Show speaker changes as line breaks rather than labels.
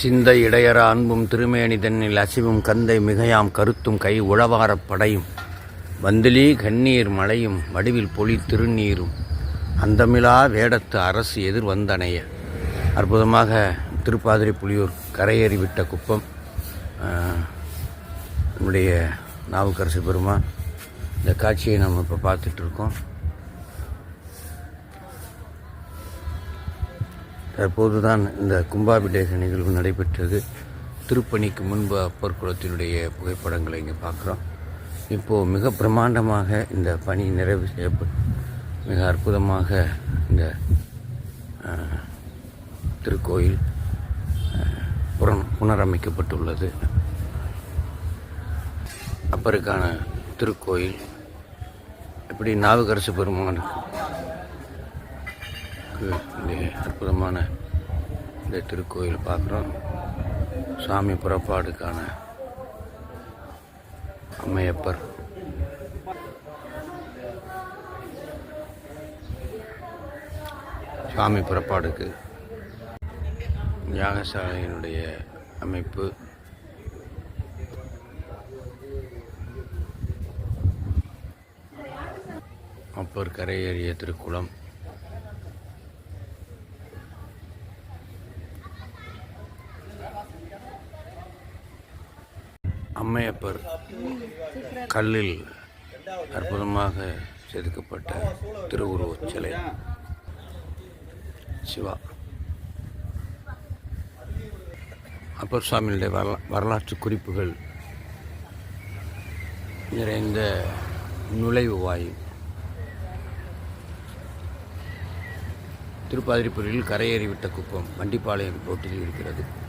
சிந்தை இடையற அன்பும் திருமேனி தென்னில் அசிவும் கந்தை மிகையாம் கருத்தும் கை உழவாரப் படையும். வந்திலி கண்ணீர் மழையும் வடிவில் பொலி திருநீரும். அந்தமிலா வேடத்து அரசு எதிர் வந்தணைய அற்புதமாக திருப்பாதிரி புலியூர் கரையேறிவிட்ட குப்பம் நம்முடைய நாவுக்கரசு பெருமான். இந்த காட்சியை நம்ம இப்போ பார்த்துட்ருக்கோம் தற்போதுதான் இந்த கும்பாபிடேச நிகழ்வு நடைபெற்றது. திருப்பணிக்கு முன்பு அப்பர் குளத்தினுடைய புகைப்படங்களை இங்கே பார்க்குறோம். இப்போது மிக பிரம்மாண்டமாக இந்த பணி நிறைவு செய்யப்பட்டு மிக அற்புதமாக இந்த திருக்கோயில் புறம் புனரமைக்கப்பட்டுள்ளது. அப்பருக்கான திருக்கோயில் இப்படி நாவுக்கரசு பெருமானுக்கு மிக அற்புதமான இந்த திருக்கோயில் பார்க்குறோம். சாமி புறப்பாடுக்கான அம்மையப்பர். சாமி புறப்பாடுக்கு யாகசாலையினுடைய அமைப்பு. அப்பர் கரையேறிய திருக்குளம். அம்மையப்பர் கல்லில் அற்புதமாக செதுக்கப்பட்ட திருவுருவச் சிலை. சிவா. அப்பர் சுவாமியுடைய வரலா வரலாற்று குறிப்புகள். நிறைந்த நுழைவு வாயு. திருப்பாதிரிப்பூரில் கரையேறிவிட்ட குப்பம் வண்டிப்பாளையம் ரோட்டில் இருக்கிறது.